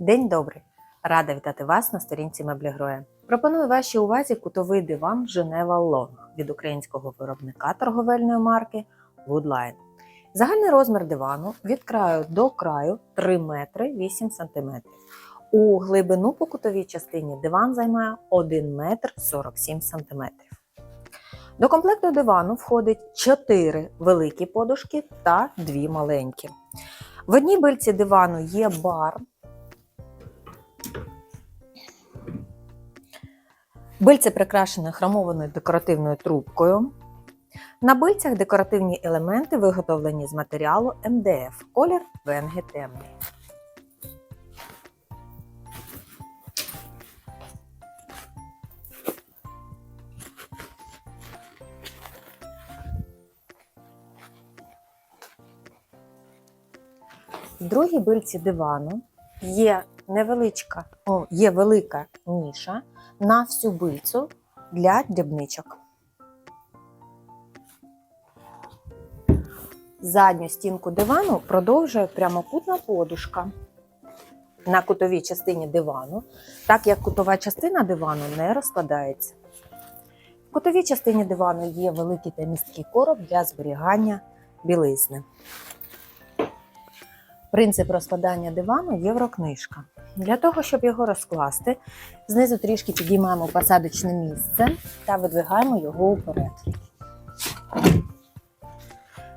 День добрий! Рада вітати вас на сторінці меблі Гроя. Пропоную вашій увазі кутовий диван Женева Лонг від українського виробника торговельної марки Woodline. Загальний розмір дивану від краю до краю 3 метри 8 сантиметрів. У глибину по кутовій частині диван займає 1 метр 47 сантиметрів. До комплекту дивану входить 4 великі подушки та 2 маленькі. В одній бильці дивану є бар. Бильце прикрашене хромованою декоративною трубкою. На бильцях декоративні елементи виготовлені з матеріалу МДФ, колір венги темний. В другій бильці дивану є невеличка, о, є велика ніша на всю бильцю для дрібничок. Задню стінку дивану продовжує прямокутна подушка на кутовій частині дивану, так як кутова частина дивану не розкладається. В кутовій частині дивану є великий та місткий короб для зберігання білизни. Принцип розкладання дивану єврокнижка. Для того, щоб його розкласти, знизу трішки підіймаємо посадочне місце та видвигаємо його уперед.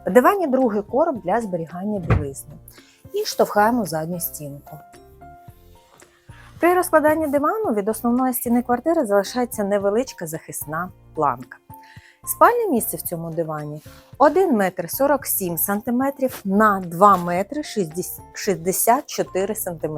В дивані другий короб для зберігання білизни і штовхаємо задню стінку. При розкладанні дивану від основної стіни квартири залишається невеличка захисна планка. Спальне місце в цьому дивані 1 метр 47 см на 2 метри 64 см.